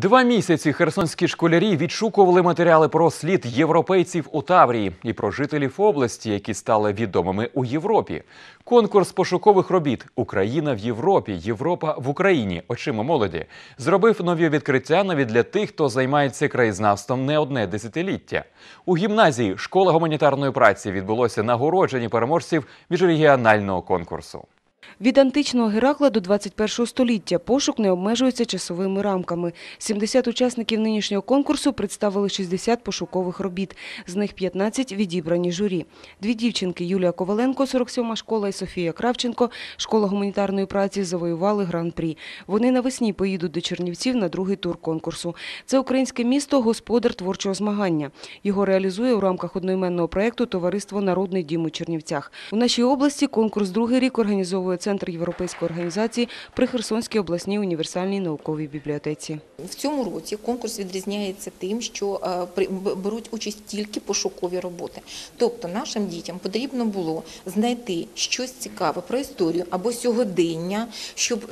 Два місяці херсонські школярі відшукували матеріали про слід європейців у Таврії і про жителів області, які стали відомими у Європі. Конкурс пошукових робіт Україна в Європі, Європа в Україні очима молоді зробив нові відкриття навіть для тих, хто займається краєзнавством не одне десятиліття. У гімназії школа гуманітарної праці відбулося нагородження переможців міжрегіонального конкурсу. Від античного Геракла до 21 століття пошук не обмежується часовими рамками. 70 учасників нинішнього конкурсу представили 60 пошукових робіт, з них 15 відібрані журі. Дві дівчинки Юлія Коваленко, 47-ма школа і Софія Кравченко, школа гуманітарної праці, завоювали гран-прі. Вони навесні поїдуть до Чернівців на другий тур конкурсу. Це українське місто – господар творчого змагання. Його реалізує у рамках одноіменного проєкту Товариство Народний дім у Чернівцях. У нашій області конкурс другий рік організовує Центр Європейської організації при Херсонській обласній універсальній науковій бібліотеці. В цьому році конкурс відрізняється тим, що е, беруть участь тільки пошукові роботи. Тобто нашим дітям потрібно було знайти щось цікаве про історію або сьогодення, щоб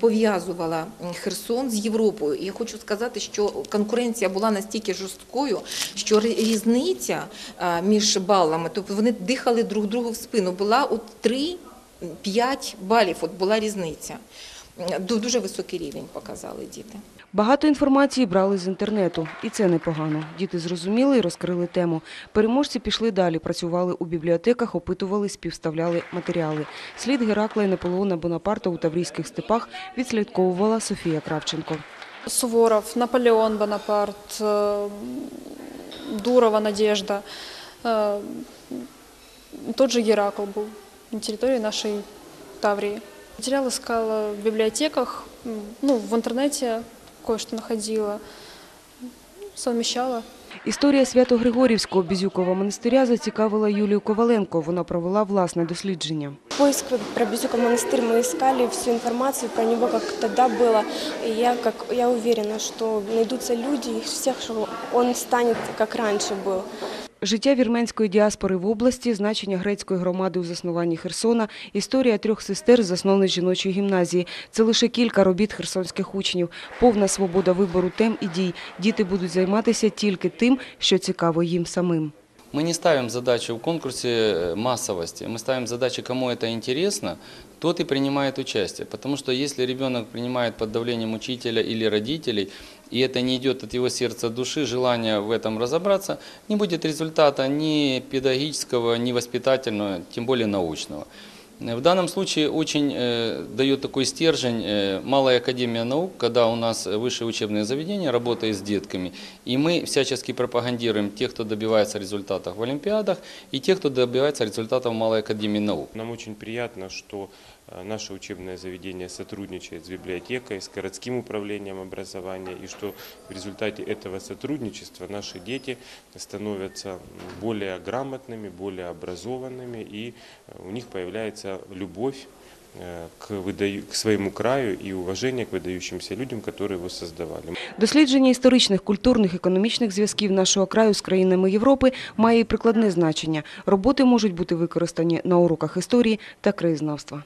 пов'язувала Херсон з Європою. І я хочу сказати, що конкуренція була настільки жорсткою, що різниця е, між балами, тобто вони дихали друг другу в спину, була от 3-5 балів. От була різниця. Ду- Дуже високий рівень показали діти. Багато інформації брали з інтернету, і це непогано. Діти зрозуміли і розкрили тему. Переможці пішли далі, працювали у бібліотеках, опитували, співставляли матеріали. Слід Геракла і Наполеона Бонапарта у Таврійських степах відслідковувала Софія Кравченко. Суворов, Наполеон Бонапарт, э, Дурова Надежда. э, Тот же Геракл был на территории нашей Таврии. Материал искала в библиотеках, м, ну, в интернете кое-что находила, совмещала. Історія Свято-Григорівського Бізюкового монастиря зацікавила Юлію Коваленко. Вона провела власне дослідження. Поиск про Безюков монастырь мы искали всю информацию про него, как тогда было. И я, как, я уверена, что найдутся люди, их всех, что он станет, как раньше был. Життя вірменської діаспори в області, значення грецької громади у заснуванні Херсона, історія трьох сестер, засновниць жіночої гімназії. Це лише кілька робіт херсонських учнів. Повна свобода вибору тем і дій. Діти будуть займатися тільки тим, що цікаво їм самим. Мы не ставим задачу в конкурсе э, массовости, мы ставим задачу, кому это интересно, тот и принимает участие. Потому что если ребенок принимает под давлением учителя или родителей, и это не идет от его сердца, души, желания в этом разобраться, не будет результата ни педагогического, ни воспитательного, тем более научного. Э, В данном случае очень э, дает такой стержень э, Малая Академия наук, когда у нас высшее учебное заведение работает с детками, и мы всячески пропагандируем тех, кто добивается результатов в Олимпиадах, и тех, кто добивается результатов Малой Академии наук. Нам очень приятно, что э, наше учебное заведение сотрудничает с библиотекой, с городским управлением образования, и что в результате этого сотрудничества наши дети становятся более грамотными, более образованными, и э, у них появляется любовь э, к, выдаю- к своему краю и уважение к выдающимся людям, которые его создавали. Дослідження історичних, культурних, економічних зв'язків нашого краю з країнами Європи має і прикладне значення. Роботи можуть бути використані на уроках історії та краєзнавства.